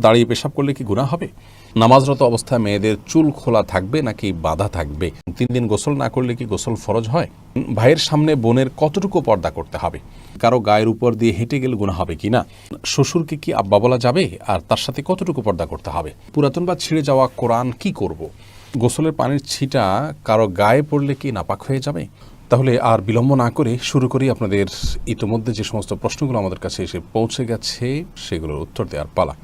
দাঁড়িয়ে পেশাব করলে কি গুণা হবে? নামাজরত অবস্থায় মেয়েদের চুল খোলা থাকবে নাকি বাধা থাকবে? তিন দিন গোসল না করলে কি গোসল ফরজ হয়? ভাইয়ের সামনে বোনের কতটুকু পর্দা করতে হবে? কারও গায়ের উপর দিয়ে হেঁটে গেলে গুণা হবে কিনা শ্বশুরকে কি আব্বা বলা যাবে? আর তার সাথে কতটুকু পর্দা করতে হবে? পুরাতন বা ছিঁড়ে যাওয়া কোরআন কি করব। গোসলের পানির ছিটা কারও গায়ে পড়লে কি নাপাক হয়ে যাবে? তাহলে আর বিলম্ব না করে শুরু করি আপনাদের ইতোমধ্যে যে সমস্ত প্রশ্নগুলো আমাদের কাছে এসে পৌঁছে গেছে, সেগুলোর উত্তর দেওয়ার পালা।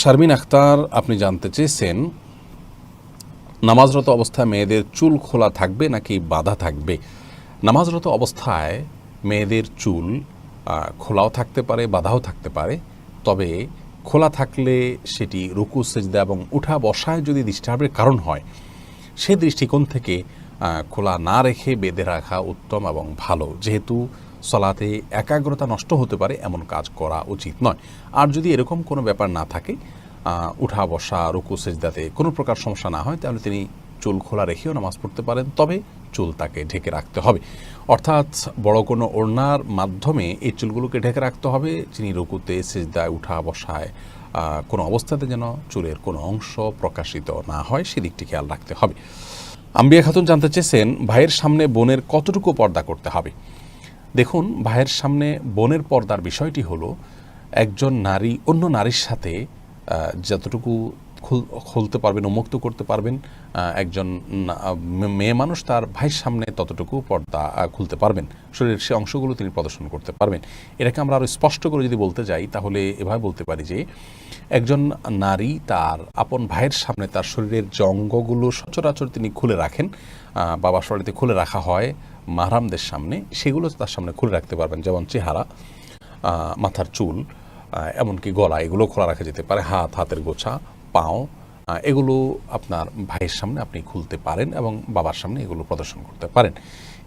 শারমিন আখতার, আপনি জানতে চেয়েছেন, নামাজরত অবস্থায় মেয়েদের চুল খোলা থাকবে নাকি বাধা থাকবে? নামাজরত অবস্থায় মেয়েদের চুল খোলাও থাকতে পারে, বাধাও থাকতে পারে। তবে খোলা থাকলে সেটি রুকু, সেজদা এবং উঠা বসায় যদি ডিস্টার্বের কারণ হয়, সে দৃষ্টিকোণ থেকে খোলা না রেখে বেঁধে রাখা উত্তম এবং ভালো। যেহেতু সলাতে একাগ্রতা নষ্ট হতে পারে এমন কাজ করা উচিত নয়। আর যদি এরকম কোনো ব্যাপার না থাকে উঠা, বসা, রুকু, সেজদাতে কোনো প্রকার সমস্যা না হয়, তাহলে তিনি চুল খোলা রেখেও নামাজ পড়তে পারেন, তবে চুল তাকে ঢেকে রাখতে হবে। অর্থাৎ বড় কোনো ওড়নার মাধ্যমে এই চুলগুলোকে ঢেকে রাখতে হবে, যিনি রুকুতে, সেজদায়, উঠা, বসায় কোনো অবস্থাতে যেন চুলের কোনো অংশ প্রকাশিত না হয় সেদিকটি খেয়াল রাখতে হবে। আম্বিয়া খাতুন জানতে চেয়েছেন, ভাইয়ের সামনে বোনের কতটুকু পর্দা করতে হবে? দেখুন ভাইয়ের সামনে বোনের পর্দার বিষয়টি হলো একজন নারী অন্য নারীর সাথে যতটুকু খুল- খুলতে পারবেন উন্মুক্ত করতে পারবেন একজন মেয়ে মানুষ তার ভাইয়ের সামনে ততটুকু পর্দা খুলতে পারবেন। শরীরের সে অংশগুলো তিনি প্রদর্শন করতে পারবেন। এটাকে আমরা আরও স্পষ্ট করে যদি বলতে যাই তাহলে এভাবে বলতে পারি যে একজন নারী তার আপন ভাইয়ের সামনে তার শরীরের যে অঙ্গগুলো সচরাচর তিনি খুলে রাখেন আহ, বাবা শরীরে খুলে রাখা হয় মাহরামদের সামনে, সেগুলো তার সামনে খুলে রাখতে পারবেন, যেমন চেহারা মাথার চুল এমনকি গলা, এগুলো খোলা রাখা যেতে পারে, হাত, হাতের গোছা, পাও এগুলো আপনার ভাইয়ের সামনে আপনি খুলতে পারেন এবং বাবার সামনে এগুলো প্রদর্শন করতে পারেন।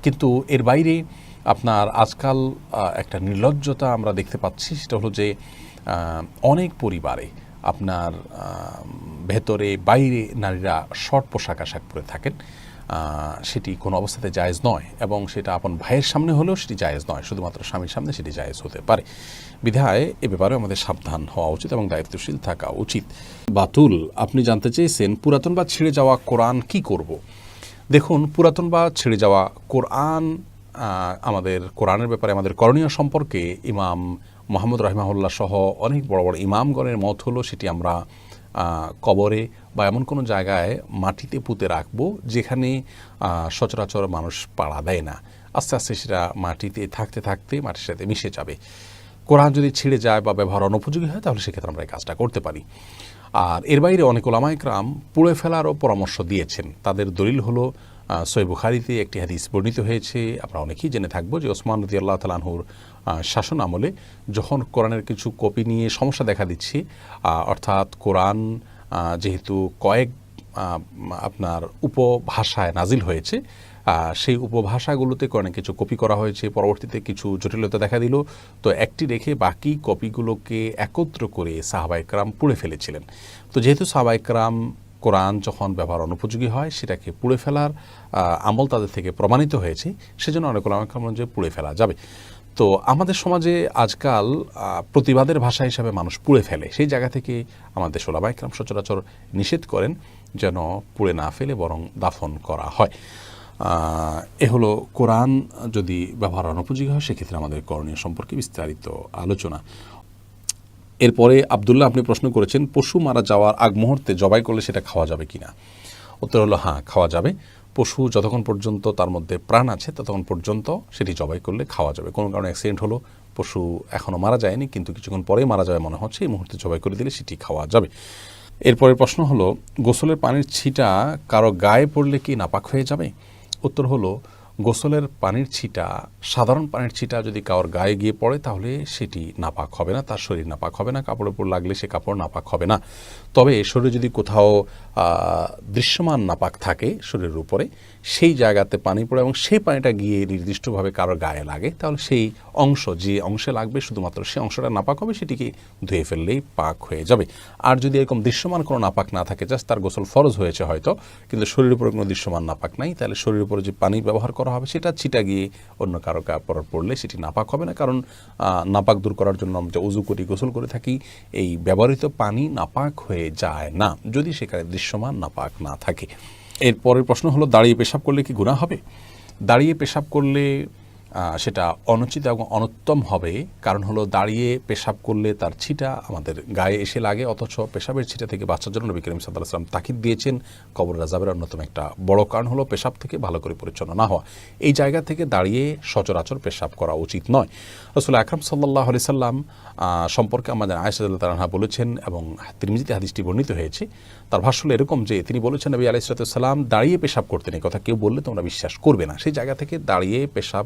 কিন্তু এর বাইরে আপনার আজকাল একটা নির্লজ্জতা আমরা দেখতে পাচ্ছি, সেটা হলো যে অনেক পরিবারে আপনার ভেতরে, বাইরে নারীরা শর্ট পোশাক আশাক পরে থাকেন। সেটি কোনো অবস্থাতে জায়েজ নয় এবং সেটা আপন ভাইয়ের সামনে হলেও সেটি জায়েজ নয়, শুধুমাত্র স্বামীর সামনে সেটি জায়েজ হতে পারে বিধায় এ ব্যাপারে আমাদের সাবধান হওয়া উচিত এবং দায়িত্বশীল থাকা উচিত বাতুল, আপনি জানতে চেয়েছেন পুরাতন বা ছিঁড়ে যাওয়া কোরআন কি করব। দেখুন, পুরাতন বা ছেড়ে যাওয়া কোরআন আমাদের কোরআনের ব্যাপারে আমাদের করণীয় সম্পর্কে ইমাম মোহাম্মদ রহিমাহুল্লাহ সহ অনেক বড় বড় ইমামগণের মত হলো সেটি আমরা কবরে বা এমন কোনো জায়গায় মাটিতে পুঁতে রাখব যেখানে সচরাচর মানুষ পাড়া দেয় না। আস্তে আস্তে সেটা মাটিতে থাকতে থাকতে মাটির সাথে মিশে যাবে। কোরআন যদি ছিঁড়ে যায় বা ব্যবহার অনুপযোগী হয়, তাহলে সেক্ষেত্রে আমরা এই কাজটা করতে পারি। আর এর বাইরে অনেক ওলামাইকরাম পুড়ে ফেলারও পরামর্শ দিয়েছেন। তাদের দলিল হলো সই বুখারিতে একটি হাদিস বর্ণিত হয়েছে। আমরা অনেকেই জেনে থাকব যে ওসমান রদি আল্লাহ তালাহুর শাসন আমলে যখন কোরআনের কিছু কপি নিয়ে সমস্যা দেখা দিচ্ছে অর্থাৎ কোরআন যেহেতু কয়েক আপনার উপভাষায় নাজিল হয়েছে সেই উপভাষাগুলোতে অনেক কিছু কপি করা হয়েছে, পরবর্তীতে কিছু জটিলতা দেখা দিল। তো একটি রেখে বাকি কপিগুলোকে একত্র করে সাহাবাইকরাম পুড়ে ফেলেছিলেন। তো যেহেতু সাহাবাইকরাম কোরআন যখন ব্যবহার অনুপযোগী হয়, সেটাকে পুড়ে ফেলার আমল তাদের থেকে প্রমাণিত হয়েছে। সেজন্য অনেক ওলামাইকরাম যে পুড়ে ফেলা যাবে। তো আমাদের সমাজে আজকাল প্রতিবাদের ভাষা হিসাবে মানুষ পুড়ে ফেলে। সেই জায়গা থেকে আমাদের সোলামাইকরাম সচরাচর নিষেধ করেন যেন পুড়ে না ফেলে বরং দাফন করা হয়। এ হলো কোরআন যদি ব্যবহার অনুপযোগী হয়, সেক্ষেত্রে আমাদের করণীয় সম্পর্কে বিস্তারিত আলোচনা। এরপরে আবদুল্লাহ আপনি প্রশ্ন করেছেন, পশু মারা যাওয়ার আগ মুহূর্তে জবাই করলে সেটা খাওয়া যাবে কিনা? উত্তর হলো হ্যাঁ খাওয়া যাবে। পশু যতক্ষণ পর্যন্ত তার মধ্যে প্রাণ আছে, ততক্ষণ পর্যন্ত সেটি জবাই করলে খাওয়া যাবে। কোনো কারণে অ্যাক্সিডেন্ট হলো, পশু এখনও মারা যায়নি, কিন্তু কিছুক্ষণ পরে মারা যাবে মনে হচ্ছে, এই মুহূর্তে জবাই করে দিলে সেটি খাওয়া যাবে। এরপরের প্রশ্ন হলো, গোসলের পানির ছিটা কারও গায়ে পড়লে কি নাপাক হয়ে যাবে? উত্তর হলো গোসলের পানির ছিটা, সাধারণ পানির ছিটা যদি কারোর গায়ে গিয়ে পড়ে, তাহলে সেটি নাপাক হবে না, তার শরীর নাপাক হবে না, কাপড়ের উপর লাগলে সে কাপড় নাপাক হবে না। তবে শরীরে যদি কোথাও দৃশ্যমান নাপাক থাকে শরীরের উপরে, সেই জায়গাতে পানি পড়ে এবং সেই পানিটা গিয়ে নির্দিষ্টভাবে কারোর গায়ে লাগে, তাহলে সেই অংশ, যে অংশে লাগবে, শুধুমাত্র সেই অংশটা নাপাক হবে, সেটিকে ধুয়ে ফেললেই পাক হয়ে যাবে। আর যদি এরকম দৃশ্যমান কোনো নাপাক না থাকে, জাস্ট তার গোসল ফরজ হয়েছে হয়তো, কিন্তু শরীরের উপরে কোনো দৃশ্যমান নাপাক নাই, তাহলে শরীরের উপরে যে পানি ব্যবহার করা করা হবে, সেটা ছিটা গিয়ে অন্য কারও কাপড় পড়লে সেটি নাপাক হবে না। কারণ নাপাক দূর করার জন্য আমরা উজু করি গোসল করে থাকি, এই ব্যবহৃত পানি নাপাক হয়ে যায় না, যদি সেখানে দৃশ্যমান নাপাক না থাকে। এরপরের প্রশ্ন হলো, দাঁড়িয়ে পেশাব করলে কি গুণা হবে? দাঁড়িয়ে পেশাব করলে সেটা অনুচিত এবং অনুত্তম হবে। কারণ হলো দাঁড়িয়ে পেশাব করলে তার ছিটা আমাদের গায়ে এসে লাগে, অথচ পেশাবের ছিটা থেকে বাঁচার জন্য নবী করিম সাল্লাহ সাল্লাম তাকিদ দিয়েছেন। কবর রাজাবের অন্যতম একটা বড় কারণ হলো পেশাব থেকে ভালো করে পরিচ্ছন্ন না হওয়া। এই জায়গা থেকে দাঁড়িয়ে সচরাচর পেশাব করা উচিত নয়। রসুল আকরাম সাল্লাহ আলি সাল্লাম সম্পর্কে আমাদের আয়সাদুল্লাহ তালাহা বলেছেন এবং তিরমিজিতে হাদিসটি বর্ণিত হয়েছে। তার ভাষ্য এরকম যে, তিনি বলেছেন নবী আলাইসালাম দাঁড়িয়ে পেশাব করতেন এই কথা কেউ বললে তোমরা বিশ্বাস করবে না। সেই জায়গা থেকে দাঁড়িয়ে পেশাব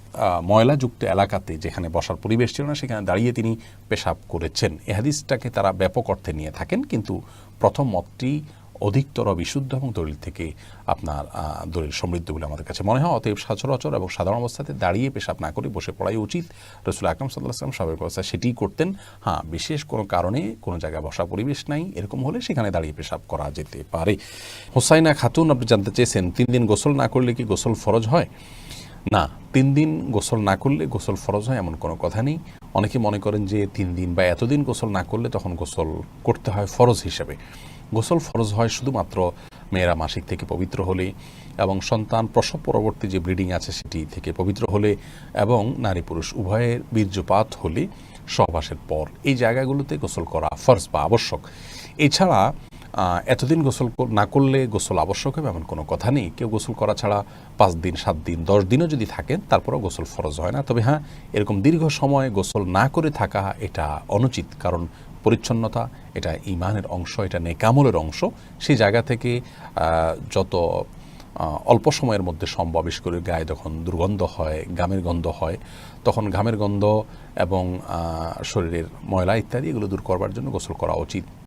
ময়লাযুক্ত এলাকাতে যেখানে বসার পরিবেশ ছিল না, সেখানে দাঁড়িয়ে তিনি পেশাব করেছেন। এ হাদিসটাকে তারা ব্যাপক অর্থে নিয়ে থাকেন, কিন্তু প্রথম মতটি অধিকতর বিশুদ্ধ এবং দলিল থেকে আপনার দলিল সমৃদ্ধ বলে আমাদের কাছে মনে হয়। অতএব সচরাচর এবং সাধারণ অবস্থাতে দাঁড়িয়ে পেশাব না করে বসে পড়াই উচিত। রসুল আকরম সাল্লাহ আসলাম স্বাভাবিক অবস্থায় সেটিই করতেন। হ্যাঁ বিশেষ কোনো কারণে কোনো জায়গায় বসা পরিবেশ নাই। এরকম হলে সেখানে দাঁড়িয়ে পেশাব করা যেতে পারে। হোসাইনা খাতুন, আপনি জানতে চেয়েছেন, তিন দিন গোসল না করলে কি গোসল ফরজ হয়? না, তিন দিন গোসল না করলে গোসল ফরজ হয় এমন কোনো কথা নেই। অনেকে মনে করেন যে তিন দিন বা এতদিন গোসল না করলে তখন গোসল করতে হয় ফরজ হিসেবে। গোসল ফরজ হয় শুধুমাত্র মেয়েরা মাসিক থেকে পবিত্র হলে এবং সন্তান প্রসব পরবর্তী যে ব্লিডিং আছে সেটি থেকে পবিত্র হলে এবং নারী পুরুষ উভয়ের বীর্যপাত হলে সহবাসের পর এই জায়গাগুলোতে গোসল করা ফরজ বা আবশ্যক। এছাড়া এতদিন গোসল না করলে গোসল আবশ্যক হবে এমন কোনো কথা নেই। কেউ গোসল করা ছাড়া পাঁচ দিন, সাত দিন, দশ দিনও যদি থাকেন, তারপরেও গোসল ফরজ হয় না। তবে হ্যাঁ এরকম দীর্ঘ সময় গোসল না করে থাকা এটা অনুচিত, কারণ পরিচ্ছন্নতা এটা ইমানের অংশ, এটা নেকামলের অংশ। সেই জায়গা থেকে যত অল্প সময়ের মধ্যে সম্ভব, বিশেষ করে গায়ে যখন দুর্গন্ধ হয় গামের গন্ধ হয়, তখন ঘামের গন্ধ এবং শরীরের ময়লা ইত্যাদি এগুলো দূর করবার জন্য গোসল করা উচিত।